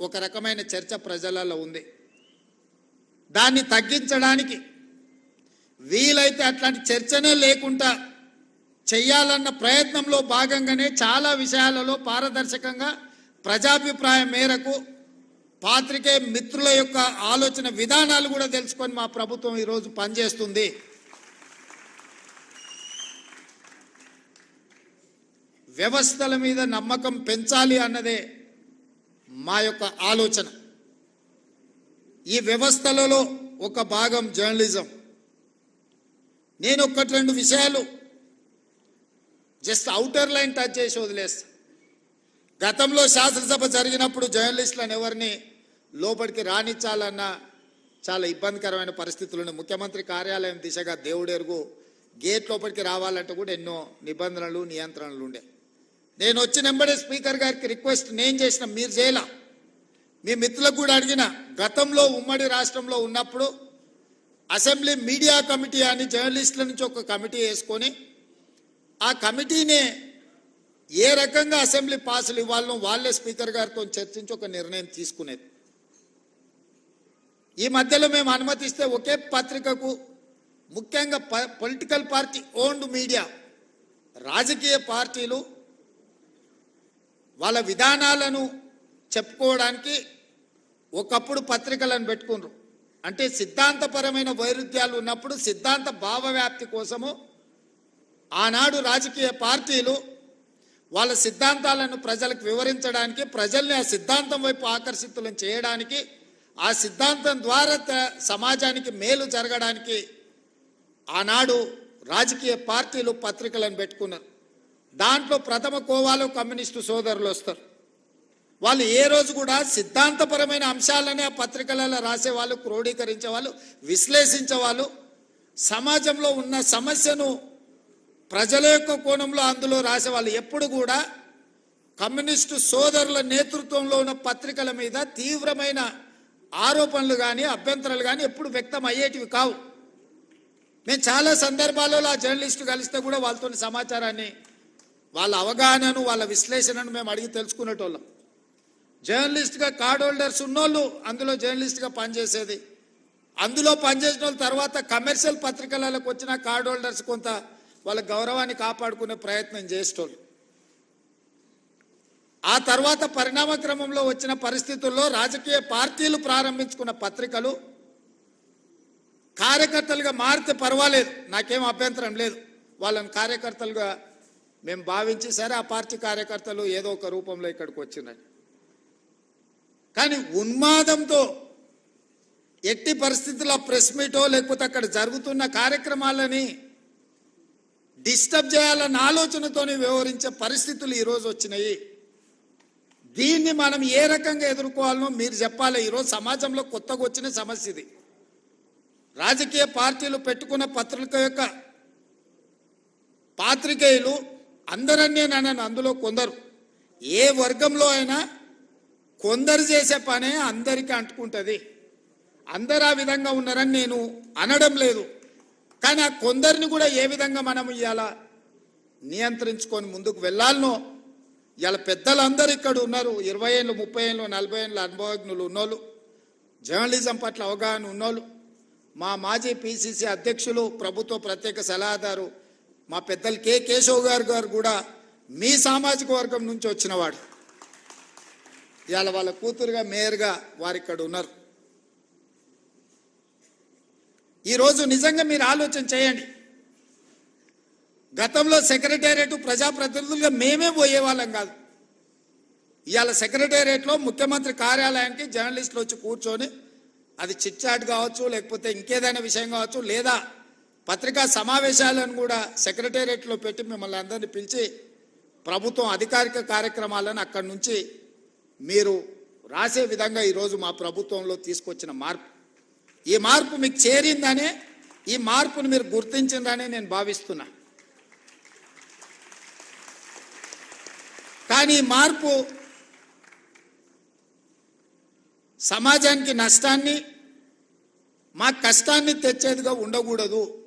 ఒక రకమైన చర్చ ప్రజలలో ఉంది. దాన్ని తగ్గించడానికి వీలైతే అట్లాంటి చర్చనే లేకుండా చెయ్యాలన్న ప్రయత్నంలో భాగంగానే చాలా విషయాలలో పారదర్శకంగా ప్రజాభిప్రాయం మేరకు పాత్రికే మిత్రుల యొక్క ఆలోచన విధానాలు కూడా తెలుసుకొని మా ప్రభుత్వం ఈరోజు పనిచేస్తుంది. వ్యవస్థల మీద నమ్మకం పెంచాలి అన్నదే మా యొక్క ఆలోచన. ఈ వ్యవస్థలలో ఒక భాగం జర్నలిజం. నేను ఒకటి రెండు విషయాలు జస్ట్ అవుటర్ లైన్ టచ్ చేసి వదిలేస్తా. గతంలో శాసనసభ జరిగినప్పుడు జర్నలిస్టులను ఎవరిని లోపలికి రానిచ్చాలన్న చాలా ఇబ్బందికరమైన పరిస్థితులు ముఖ్యమంత్రి కార్యాలయం దిశగా దేవుడెరుగు గేట్ లోపలికి రావాలంటే కూడా ఎన్నో నిబంధనలు నియంత్రణలు ఉండే. నేను వచ్చిన వెంబడే స్పీకర్ గారికి రిక్వెస్ట్ నేను చేసిన మీరు చేయలా. మీ మిత్రులకు కూడా అడిగిన గతంలో ఉమ్మడి రాష్ట్రంలో ఉన్నప్పుడు అసెంబ్లీ మీడియా కమిటీ అని జర్నలిస్టుల నుంచి ఒక కమిటీ వేసుకొని ఆ కమిటీనే ఏ రకంగా అసెంబ్లీ పాసులు ఇవ్వాలనో వాళ్ళే స్పీకర్ గారితో చర్చించి ఒక నిర్ణయం తీసుకునేది. ఈ మధ్యలో మేము అనుమతిస్తే ఒకే పత్రికకు ముఖ్యంగా పొలిటికల్ పార్టీ ఓన్డ్ మీడియా రాజకీయ పార్టీలు వాళ్ళ విధానాలను చెప్పుకోవడానికి ఒకప్పుడు పత్రికలను పెట్టుకున్నారు అంటే సిద్ధాంతపరమైన వైరుధ్యాలు ఉన్నప్పుడు సిద్ధాంత భావవ్యాప్తి కోసము ఆనాడు రాజకీయ పార్టీలు వాళ్ళ సిద్ధాంతాలను ప్రజలకు వివరించడానికి ప్రజల్ని ఆ సిద్ధాంతం వైపు ఆకర్షితులను చేయడానికి ఆ సిద్ధాంతం ద్వారా సమాజానికి మేలు జరగడానికి ఆనాడు రాజకీయ పార్టీలు పత్రికలను పెట్టుకున్నారు. దాంట్లో ప్రథమ కోవాలో కమ్యూనిస్టు సోదరులు వస్తారు. వాళ్ళు ఏ రోజు కూడా సిద్ధాంతపరమైన అంశాలనే ఆ పత్రికలలో రాసేవాళ్ళు క్రోడీకరించేవాళ్ళు క్రోడీకరించే వాళ్ళు సమాజంలో ఉన్న సమస్యను ప్రజల యొక్క కోణంలో అందులో రాసేవాళ్ళు. ఎప్పుడు కూడా కమ్యూనిస్టు సోదరుల నేతృత్వంలో ఉన్న పత్రికల మీద తీవ్రమైన ఆరోపణలు కానీ అభ్యంతరాలు కానీ ఎప్పుడు వ్యక్తం అయ్యేటివి కావు. నేను చాలా సందర్భాలలో ఆ జర్నలిస్టు కలిస్తే కూడా వాళ్ళతో సమాచారాన్ని వాళ్ళ అవగాహనను వాళ్ళ విశ్లేషణను మేము అడిగి తెలుసుకునేటోళ్ళం. జర్నలిస్ట్గా కార్డ్ హోల్డర్స్ ఉన్నోళ్ళు అందులో జర్నలిస్ట్గా పనిచేసేది. అందులో పనిచేసిన వాళ్ళ తర్వాత కమర్షియల్ పత్రికలకు వచ్చిన కార్డ్ హోల్డర్స్ కొంత వాళ్ళ గౌరవాన్ని కాపాడుకునే ప్రయత్నం చేసేటోళ్ళు. ఆ తర్వాత పరిణామ క్రమంలో వచ్చిన పరిస్థితుల్లో రాజకీయ పార్టీలు ప్రారంభించుకున్న పత్రికలు కార్యకర్తలుగా మారితే పర్వాలేదు. నాకేం అభ్యంతరం లేదు. వాళ్ళని కార్యకర్తలుగా మేము భావించి సరే ఆ పార్టీ కార్యకర్తలు ఏదో ఒక రూపంలో ఇక్కడికి వచ్చినాయి కానీ ఉన్మాదంతో ఎట్టి పరిస్థితుల్లో ప్రెస్ మీటో లేకపోతే అక్కడ జరుగుతున్న కార్యక్రమాలని డిస్టర్బ్ చేయాలన్న ఆలోచనతోని వ్యవహరించే పరిస్థితులు ఈరోజు వచ్చినాయి. దీన్ని మనం ఏ రకంగా ఎదుర్కోవాలనో మీరు చెప్పాలి. ఈరోజు సమాజంలో కొత్తగా వచ్చిన సమస్య ఇది. రాజకీయ పార్టీలు పెట్టుకున్న పత్రిక యొక్క పాత్రికేయులు అందరని నన్నను అందులో కొందరు. ఏ వర్గంలో అయినా కొందరు చేసే పనే అందరికీ అంటుకుంటుంది. అందరు ఆ విధంగా ఉన్నారని నేను అనడం లేదు. కానీ ఆ కొందరిని కూడా ఏ విధంగా మనం ఇవాళ నియంత్రించుకొని ముందుకు వెళ్ళాలనో ఇవాళ పెద్దలందరూ ఇక్కడ ఉన్నారు. ఇరవై ఏళ్ళు ముప్పై ఏళ్ళు నలభై ఏళ్ళు అనుభవజ్ఞులు ఉన్నోళ్ళు. జర్నలిజం పట్ల అవగాహన ఉన్నోళ్ళు. మా మాజీ పిసిసి అధ్యక్షులు ప్రభుత్వ ప్రత్యేక సలహాదారు మా పెద్దలు కె కేశవ్ గారు గారు కూడా మీ సామాజిక వర్గం నుంచి వచ్చినవాడు ఇవాళ వాళ్ళ కూతురుగా మేయర్గా వారు ఇక్కడ ఉన్నారు. ఈరోజు నిజంగా మీరు ఆలోచన చేయండి. గతంలో సెక్రటేరియట్ ప్రజాప్రతినిధులుగా మేమే పోయేవాళ్ళం కాదు. ఇవాళ సెక్రటేరియట్లో ముఖ్యమంత్రి కార్యాలయానికి జర్నలిస్టులు వచ్చి కూర్చొని అది చిట్చాట్ కావచ్చు లేకపోతే ఇంకేదైనా విషయం కావచ్చు లేదా పత్రికా సమావేశాలను కూడా సెక్రటేరియట్లో పెట్టి మిమ్మల్ని అందరినీ పిలిచి ప్రభుత్వం అధికారిక కార్యక్రమాలను అక్కడి నుంచి మీరు రాసే విధంగా ఈరోజు మా ప్రభుత్వంలో తీసుకొచ్చిన మార్పు. ఈ మార్పు మీకు చేరిందనే ఈ మార్పును మీరు గుర్తించిందని నేను భావిస్తున్నా. కానీ ఈ మార్పు సమాజానికి నష్టాన్ని మా కష్టాన్ని తెచ్చేదిగా ఉండకూడదు.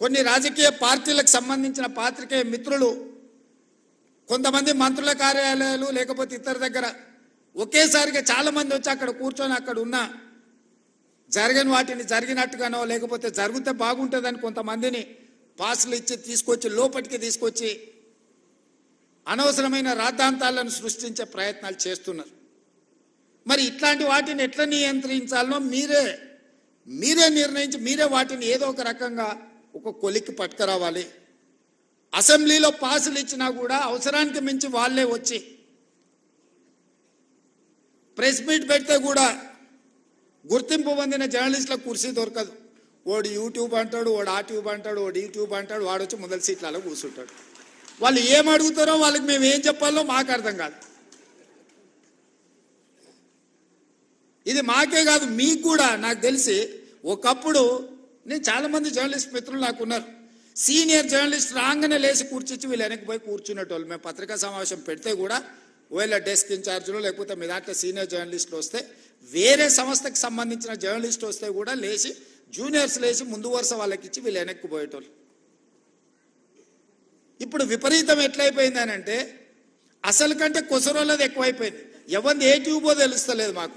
కొన్ని రాజకీయ పార్టీలకు సంబంధించిన పాత్రికేయ మిత్రులు కొంతమంది మంత్రుల కార్యాలయాలు లేకపోతే ఇతర దగ్గర ఒకేసారిగా చాలామంది వచ్చి అక్కడ కూర్చొని అక్కడ ఉన్న జరగని వాటిని జరిగినట్టుగానో లేకపోతే జరిగితే బాగుంటుందని కొంతమందిని పాసులు ఇచ్చి తీసుకొచ్చి లోపలికి తీసుకొచ్చి అనవసరమైన రాద్ధాంతాలను సృష్టించే ప్రయత్నాలు చేస్తున్నారు. మరి ఇట్లాంటి వాటిని ఎట్లా నియంత్రించాలనో మీరే మీరే నిర్ణయించి మీరే వాటిని ఏదో ఒక రకంగా ఒక కొలిక్కి పట్టుకురావాలి. అసెంబ్లీలో పాసులు ఇచ్చినా కూడా అవసరానికి మించి వాళ్ళే వచ్చి ప్రెస్ మీట్ పెడితే కూడా గుర్తింపు పొందిన జర్నలిస్టులకు కుర్చీ దొరకదు. వాడు యూట్యూబ్ అంటాడు వాడు ఆ ట్యూబ్ అంటాడు వాడు యూట్యూబ్ అంటాడు వాడు వచ్చి ముందల సీట్లలో కూర్చుంటాడు. వాళ్ళు ఏం అడుగుతారో వాళ్ళకి మేము ఏం చెప్పాలో మాకు అర్థం కాదు. ఇది మాకే కాదు మీకు కూడా నాకు తెలిసి ఒకప్పుడు నేను చాలా మంది జర్నలిస్ట్ మిత్రులు నాకు ఉన్నారు. సీనియర్ జర్నలిస్ట్ రాగానే లేచి కూర్చొచ్చి వీళ్ళు వెనక్కి పోయి కూర్చునేటోళ్ళు. మేము పత్రికా సమావేశం పెడితే కూడా ఒకవేళ డెస్క్ ఇన్ఛార్జ్లో లేకపోతే మీ దాంట్లో సీనియర్ జర్నలిస్టులు వస్తే వేరే సంస్థకి సంబంధించిన జర్నలిస్ట్ వస్తే కూడా లేచి జూనియర్స్ లేచి ముందు వరుస వాళ్ళకి ఇచ్చి వీళ్ళు వెనక్కి పోయేటోళ్ళు. ఇప్పుడు విపరీతం ఎట్లయిపోయింది అని అంటే అసలు కంటే కొసరోళ్ళది ఎక్కువైపోయింది. ఎవరిది ఏ ట్యూబో తెలుస్తలేదు మాకు.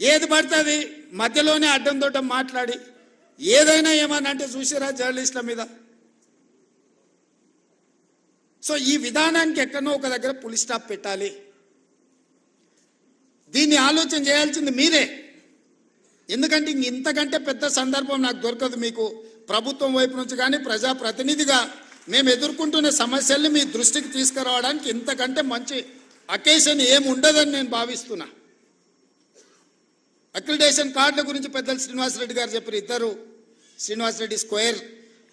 ఏది పడుతుంది? మధ్యలోనే అడ్డం దొడ్డం మాట్లాడి. ఏదైనా ఏమన్నా అంటే చూసిరా జర్నలిస్టుల మీద. సో ఈ విధానానికి ఎక్కడో ఒక దగ్గర పులి స్టాప్ పెట్టాలి. దీన్ని ఆలోచన చేయాల్సింది మీరే. ఎందుకంటే ఇంక ఇంతకంటే పెద్ద సందర్భం నాకు దొరకదు మీకు. ప్రభుత్వం వైపు నుంచి కానీ ప్రజాప్రతినిధిగా మేము ఎదుర్కొంటున్న సమస్యల్ని మీ దృష్టికి తీసుకురావడానికి ఇంతకంటే మంచి అకేషన్ ఏమి ఉండదని నేను భావిస్తున్నా. అక్రిడేషన్ కార్డుల గురించి పెద్దలు శ్రీనివాసరెడ్డి గారు చెప్పారు. ఇద్దరు. శ్రీనివాసరెడ్డి స్క్వేర్.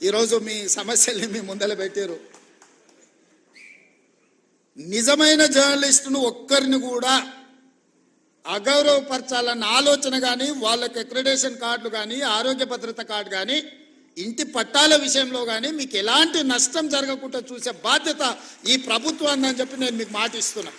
ఈరోజు మీ సమస్యల్ని మీ ముందర పెట్టారు. నిజమైన జర్నలిస్టును ఒక్కరిని కూడా అగౌరవపరచాలన్న ఆలోచన కానీ వాళ్ళకి అక్రిడేషన్ కార్డులు కానీ ఆరోగ్య భద్రత కార్డు కానీ ఇంటి పట్టాల విషయంలో కానీ మీకు ఎలాంటి నష్టం జరగకుండా చూసే బాధ్యత ఈ ప్రభుత్వం అని చెప్పి నేను మీకు మాటిస్తున్నా.